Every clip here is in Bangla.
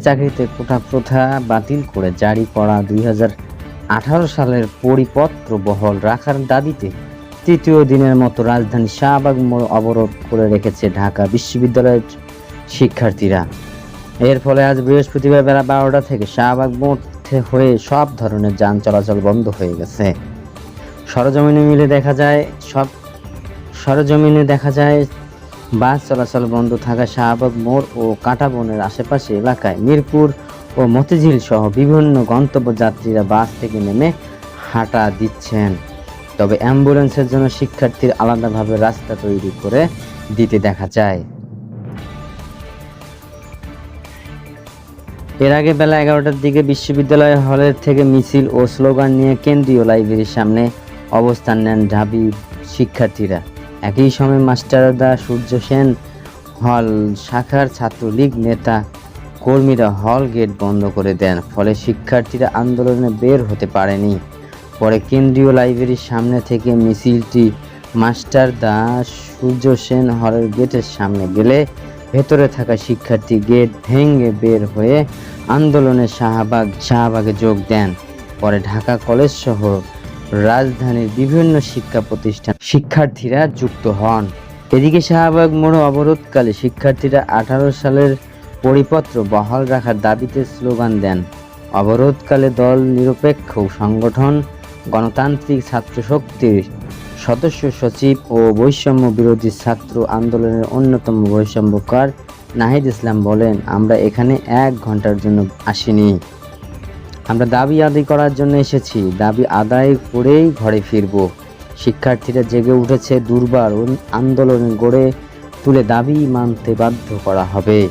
চাকরিতে কোটা প্রথা বাতিল করে জারি করা দুই সালের পরিপত্র বহল রাখার দাবিতে তৃতীয় দিনের মতো রাজধানী শাহবাগ মোড় অবরোধ করে রেখেছে ঢাকা বিশ্ববিদ্যালয়ের শিক্ষার্থীরা। এর ফলে আজ বৃহস্পতিবার বেলা বারোটা থেকে শাহবাগ মোড় হয়ে সব ধরনের যান চলাচল বন্ধ হয়ে গেছে। সরজমিনে মিলে দেখা যায় সব সরজমিনে দেখা যায় বাস চলাচল বন্ধ থাকা শাহবাগ মোড় ও কাঁটাবনের আশেপাশে এলাকায় মিরপুর ও মতিঝিল সহ বিভিন্ন গন্তব্য যাত্রীরা বাস থেকে নেমে হাঁটা দিচ্ছেন। তবে অ্যাম্বুলেন্সের জন্য শিক্ষার্থীর আলাদাভাবে রাস্তা তৈরি করে দিতে দেখা যায়। এর আগে বেলা এগারোটার দিকে বিশ্ববিদ্যালয় হলের থেকে মিছিল ও স্লোগান নিয়ে কেন্দ্রীয় লাইব্রেরির সামনে অবস্থান নেন ঢাবি শিক্ষার্থীরা। একই সময় মাস্টারদা সূর্য সেন হল শাখার ছাত্রলীগ নেতা কর্মীরা হল গেট বন্ধ করে দেন, ফলে শিক্ষার্থীরা আন্দোলনে বের হতে পারেনি। পরে কেন্দ্রীয় লাইব্রেরির সামনে থেকে মিছিলটি মাস্টারদা সূর্য সেন হলের গেটের সামনে গেলে ভেতরে থাকা শিক্ষার্থী গেট ভেঙে বের হয়ে আন্দোলনে শাহবাগ, শাহবাগে যোগ দেন। পরে ঢাকা কলেজ সহ রাজধানীর বিভিন্ন শিক্ষা প্রতিষ্ঠান শিক্ষার্থীরা যুক্ত হন। এদিকে শাহবাগ মোড় অবরোধকালে শিক্ষার্থীরা আঠারো সালের পরিপত্র বহাল রাখার দাবিতে স্লোগান দেন। অবরোধকালে দল নিরপেক্ষ সংগঠন, গণতান্ত্রিক ছাত্র শক্তির সদস্য সচিব ও বৈষম্য বিরোধী ছাত্র আন্দোলনের অন্যতম বৈষম্যকার নাহিদ ইসলাম বলেন, আমরা এখানে এক ঘণ্টার জন্য আসিনি। আমরা দাবি আদায় করার জন্য এসেছি। দাবি আদায় করেই ঘরে ফিরব। শিক্ষার্থীরা জেগে উঠেছে দুর্বার আন্দোলন গড়ে তুলে দাবি মানতে বাধ্য করা হবে।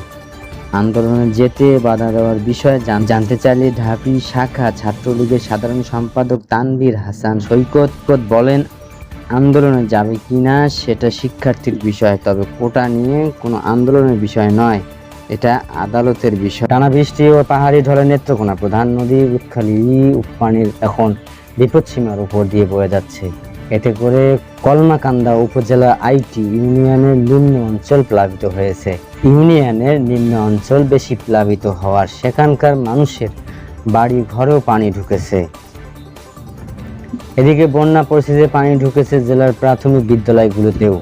আন্দোলনে যেতে বাধা দেওয়ার বিষয়ে জান- জানতে চাইলে ঢাবি শাখা ছাত্রলীগের সাধারণ সম্পাদক তানভীর হাসান সৈকত বলেন, আন্দোলনে যাবে কিনা সেটা শিক্ষার্থীর বিষয়, তবে কোটা নিয়ে কোনো আন্দোলনের বিষয় নয়। এটা আদালতের বিষয়। টানা বৃষ্টি ও পাহাড়ি ঢলে নেত্রকোনা প্রধান নদী উৎখালি উপানির এখন বিপদসীমার উপর দিয়ে বয়ে যাচ্ছে। এতে করে কলমাকান্দা উপজেলা আইটি ইউনিয়নের নিম্ন অঞ্চল প্লাবিত হয়েছে। ইউনিয়নের নিম্ন অঞ্চল বেশি প্লাবিত হওয়ার সেখানকার মানুষের বাড়ি ঘরেও পানি ঢুকেছে। এদিকে বন্যা পরিস্থিতিতে পানি ঢুকেছে জেলার প্রাথমিক বিদ্যালয়গুলোতেও।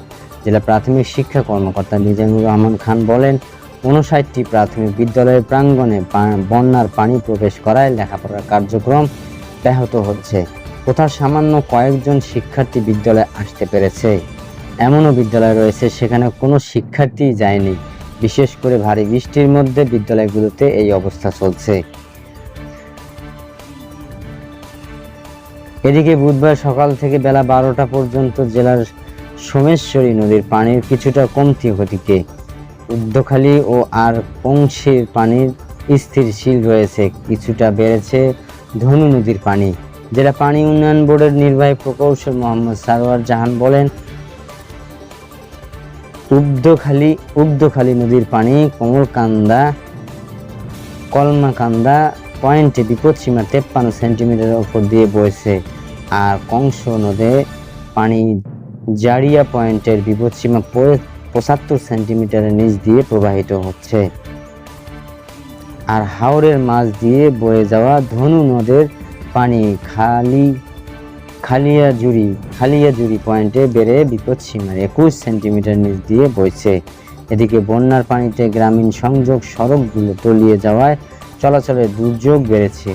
জেলা প্রাথমিক শিক্ষা কর্মকর্তা নিজামুর রহমান খান বলেন উনষাটটি প্রাথমিক বিদ্যালয়ের প্রাঙ্গণে বন্যার পানি প্রবেশ করায় লেখাপড়ার কার্যক্রম ব্যাহত হচ্ছে। কোথাও সামান্য কয়েকজন শিক্ষার্থী বিদ্যালয়ে আসতে পেরেছে। এমনও বিদ্যালয় রয়েছে সেখানে কোনো শিক্ষার্থী যায়নি। বিশেষ করে ভারী বৃষ্টির মধ্যে বিদ্যালয়গুলোতে এই অবস্থা চলছে। এদিকে বুধবার সকাল থেকে বেলা বারোটা পর্যন্ত জেলার সোমেশ্বরী নদীর পানির কিছুটা কমতি গতিকে উদ্যখালী ও আর পংশের পানির স্থিরশীল রয়েছে। কিছুটা বেড়েছে ধনু নদীর পানি জেলা পানি উন্নয়ন বোর্ডের নির্বাহী প্রকৌশল মোহাম্মদ সারোয়ার জাহান বলেন। উব্দখালী উব্দখালী নদীর পানি কমলকান্দা, কলমাকান্দা পয়েন্টে বিপদসীমা তেপ্পান্ন সেন্টিমিটারের ওপর দিয়ে বইছে। আর কংস নদে পানি জারিয়া পয়েন্টের বিপদসীমা পঁয়- পঁচাত্তর সেন্টিমিটারের নিচ দিয়ে প্রবাহিত হচ্ছে। আর হাওরের মাছ দিয়ে বয়ে যাওয়া ধনু নদের পানি খালি খালিয়া খালিয়াজুরি খালিয়াজুরি পয়েন্টে বেড়ে বিপদসীমার একুশ সেন্টিমিটার নিচ দিয়ে বইছে। এদিকে বন্যার পানিতে গ্রামীণ সংযোগ সড়কগুলো তলিয়ে যাওয়ায় চলাচলের দুর্যোগ বেড়েছে।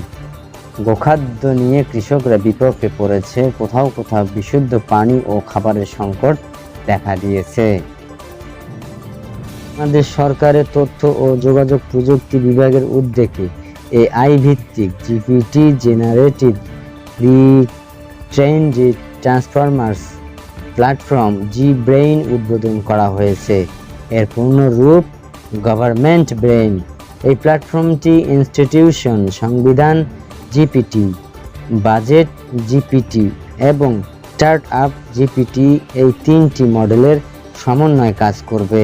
গোখাদ্য নিয়ে কৃষকরা বিপক্ষে পড়েছে। কোথাও কোথাও বিশুদ্ধ পানি ও খাবারের সংকট দেখা দিয়েছে। আমাদের সরকারের তথ্য ও যোগাযোগ প্রযুক্তি বিভাগের উদ্যোগে এআই ভিত্তিক GPT generative pre trained transformers platform G brain উদ্বোধন করা হয়েছে। এর পূর্ণ রূপ গভর্নমেন্ট ব্রেইন। এই প্ল্যাটফর্মটি ইনস্টিটিউশন, সংবিধান, জিপিটি, বাজেট জিপিটি এবং স্টার্ট আপ জিপিটি এই তিনটি মডেলের সমন্বয়ে কাজ করবে।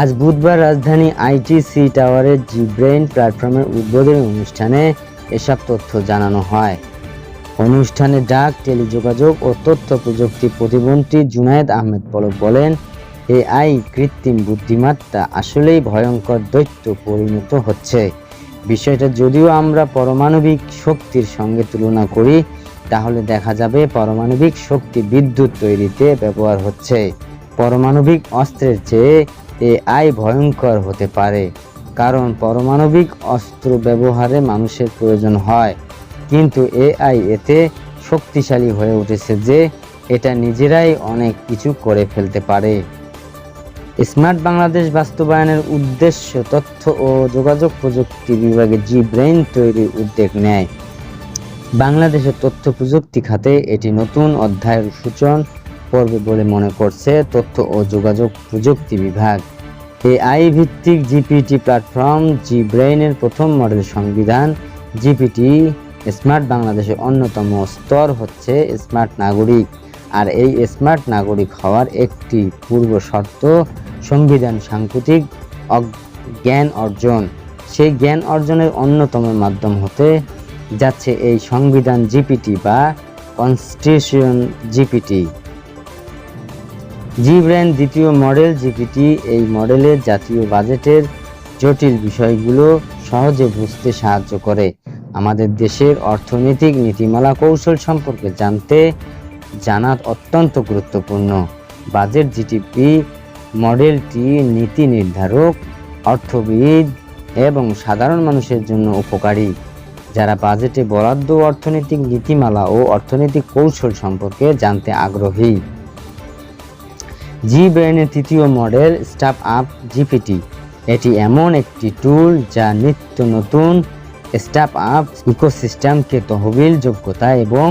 আজ বুধবার রাজধানী আইটিসি টাওয়ারের জি ব্রেইন প্ল্যাটফর্মের উদ্বোধনী অনুষ্ঠানে এসব তথ্য জানানো হয়। অনুষ্ঠানে ডাক, টেলিযোগাযোগ ও তথ্য প্রযুক্তি প্রতিমন্ত্রী জুনায়েদ আহমেদ পলক বলেন, এআই কৃত্রিম বুদ্ধিমত্তা আসলেই ভয়ঙ্কর দৈত্য পরিণত হচ্ছে। বিষয়টা যদিও আমরা পারমাণবিক শক্তির সঙ্গে তুলনা করি, তাহলে দেখা যাবে পারমাণবিক শক্তি বিদ্যুৎ তৈরিতে ব্যবহার হচ্ছে। পারমাণবিক অস্ত্রের চেয়ে এআই ভয়ঙ্কর হতে পারে, কারণ পারমাণবিক অস্ত্র ব্যবহারে মানুষের প্রয়োজন হয়। কিন্তু এআই এতে শক্তিশালী হয়ে উঠেছে যে এটা নিজেরাই অনেক কিছু করে ফেলতে পারে। স্মার্ট বাংলাদেশ বাস্তবায়নের উদ্দেশ্য তথ্য ও যোগাযোগ প্রযুক্তি বিভাগে জি ব্রেইন তৈরির উদ্যোগ নেয়। বাংলাদেশের তথ্য প্রযুক্তি খাতে এটি নতুন অধ্যায়ের সূচন করবে বলে মনে করছে তথ্য ও যোগাযোগ প্রযুক্তি বিভাগ। এআই ভিত্তিক জিপিটি প্ল্যাটফর্ম জি ব্রেইনের প্রথম মডেল সংবিধান। জিপিটি স্মার্ট বাংলাদেশের অন্যতম স্তর হচ্ছে স্মার্ট নাগরিক। আর এই স্মার্ট নাগরিক হওয়ার একটি পূর্ব শর্ত, সংবিধান সাংস্কৃতিক অগ- জ্ঞান অর্জন। সেই জ্ঞান অর্জনের অন্যতম মাধ্যম হতে যাচ্ছে এই সংবিধান জিপিটি বা কনস্টিটিউশন জিপিটি। জি ব্র্যান্ড দ্বিতীয় মডেল জিপিটি এই মডেলের জাতীয় বাজেটের জটিল বিষয়গুলো সহজে বুঝতে সাহায্য করে। আমাদের দেশের অর্থনৈতিক নীতিমালা কৌশল সম্পর্কে জানতে জানা অত্যন্ত গুরুত্বপূর্ণ। বাজেট জিটিপি মডেলটি নীতি নির্ধারক, অর্থবিদ এবং সাধারণ মানুষের জন্য উপকারী। যারা বাজেটে বরাদ্দ অর্থনৈতিক নীতিমালা ও অর্থনৈতিক কৌশল সম্পর্কে জানতে আগ্রহী। জি ব্রেনের তৃতীয় মডেল স্টাফ আপ জিপিটি এটি এমন একটি টুল যা নিত্য নতুন স্টাফ আপ ইকোসিস্টেমকে তহবিল, যোগ্যতা এবং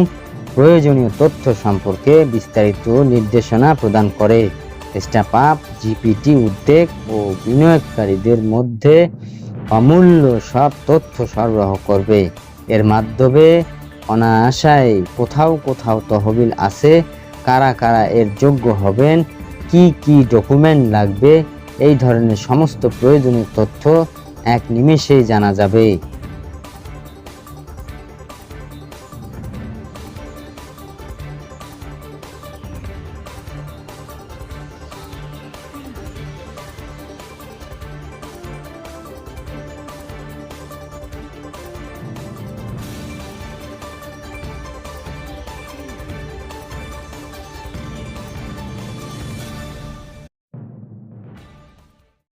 প্রয়োজনীয় তথ্য সম্পর্কে বিস্তারিত নির্দেশনা প্রদান করে। স্টাফ আপ জিপিটি উদ্বেগ ও বিনিয়োগকারীদের মধ্যে অমূল্য সব তথ্য সরবরাহ করবে। এর মাধ্যমে অনায়াসায় কোথাও কোথাও তহবিল আছে। কারা কারা এর যোগ্য হবেন কি কি ডকুমেন্ট লাগবে এই ধরনের সমস্ত প্রয়োজনীয় তথ্য এক নিমেষেই জানা যাবে।